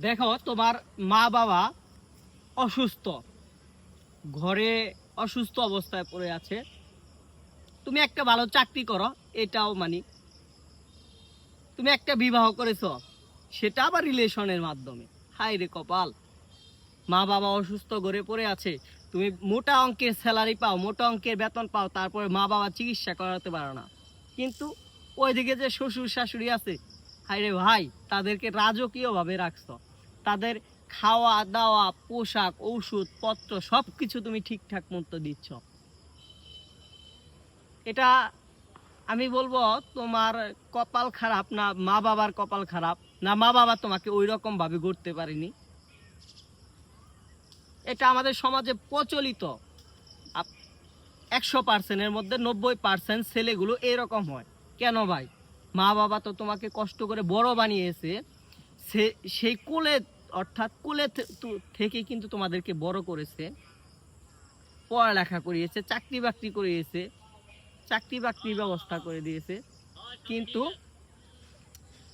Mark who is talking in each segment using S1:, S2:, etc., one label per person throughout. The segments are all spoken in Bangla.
S1: দেখো, তোমার মা বাবা অসুস্থ। ঘরে অসুস্থ অবস্থায় পড়ে আছে। তুমি একটা ভালো চাকরি করো, এটাও মানি তুমি একটা বিবাহ করেছ, সেটা আবার রিলেশনের মাধ্যমে। হাই রে কপাল। মা বাবা অসুস্থ, ঘরে পড়ে আছে। তুমি মোটা অঙ্কের স্যালারি পাও, মোটা অঙ্কের বেতন পাও, তারপরে মা বাবা চিকিৎসা করাতে পারো না। কিন্তু ওইদিকে যে শ্বশুর শাশুড়ি আছে হাই রে ভাই, তাদেরকে রাজকীয়ভাবে রাখছো। তাদের খাওয়া, দাওয়া, পোশাক, ঔষধ, পত্র সব কিছু তুমি ঠিকঠাক মতো দিচ্ছ। এটা আমি বলব, তোমার কপাল খারাপ না, মা বাবার কপাল খারাপ না, মা বাবা তোমাকে ওই রকম ভাবে গড়তে পারেনি। এটা আমাদের সমাজে প্রচলিত। একশো পার্সেন্টের মধ্যে নব্বই পার্সেন্ট ছেলেগুলো এরকম হয়। কেন ভাই? মা বাবা তো তোমাকে কষ্ট করে বড় বানিয়েছে। সেই কোলে অর্থাৎ কোলে থেকে কিন্তু তোমাদেরকে বড় করেছে। পড়ালেখা করিয়েছে চাকরি বাকরি করিয়েছে চাকরি বাকরির ব্যবস্থা করে দিয়েছে। কিন্তু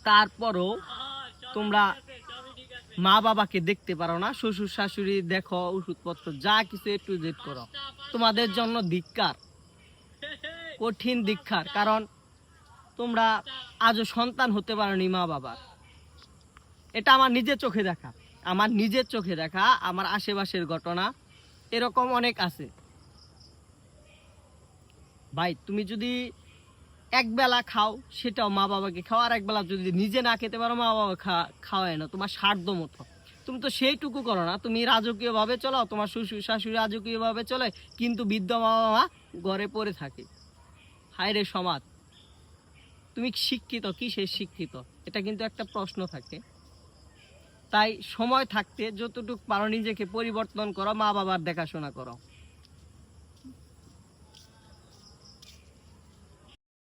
S1: তারপরও তোমরা মা বাবাকে দেখতে পারো না, শ্বশুর, শাশুড়ি, দেখো, ওষুধপত্র, যা কিছু একটু জেড করো। তোমাদের জন্য ধিক্কার, কঠিন ধিক্কার, কারণ তোমরা আজও সন্তান হতে পারোনি মা বাবার এটা আমার নিজের চোখে দেখা। আমার নিজের চোখে দেখা, আমার আশেপাশের ঘটনা, এরকম অনেক আছে। ভাই, তুমি যদি এক বেলা খাও, সেটাও মা বাবাকে খাও, আর এক বেলা যদি নিজে না খেতে পারো, মা বাবা খাওয়ায় না, তোমার সাধ্য মতো। তুমি তো সেইটুকু করো না, তুমি রাজকীয় ভাবে চলো, তোমার শ্বশুর, শাশুড়ি রাজকীয়ভাবে চলে, কিন্তু বৃদ্ধ মা বাবা ঘরে পড়ে থাকে। হায় রে সমাজ, তুমি শিক্ষিত কি সে শিক্ষিত? এটা কিন্তু একটা প্রশ্ন থাকে। তাই সময় থাকতে যতটুকু পারো নিজেকে পরিবর্তন করো মা বাবার দেখাশোনা করো।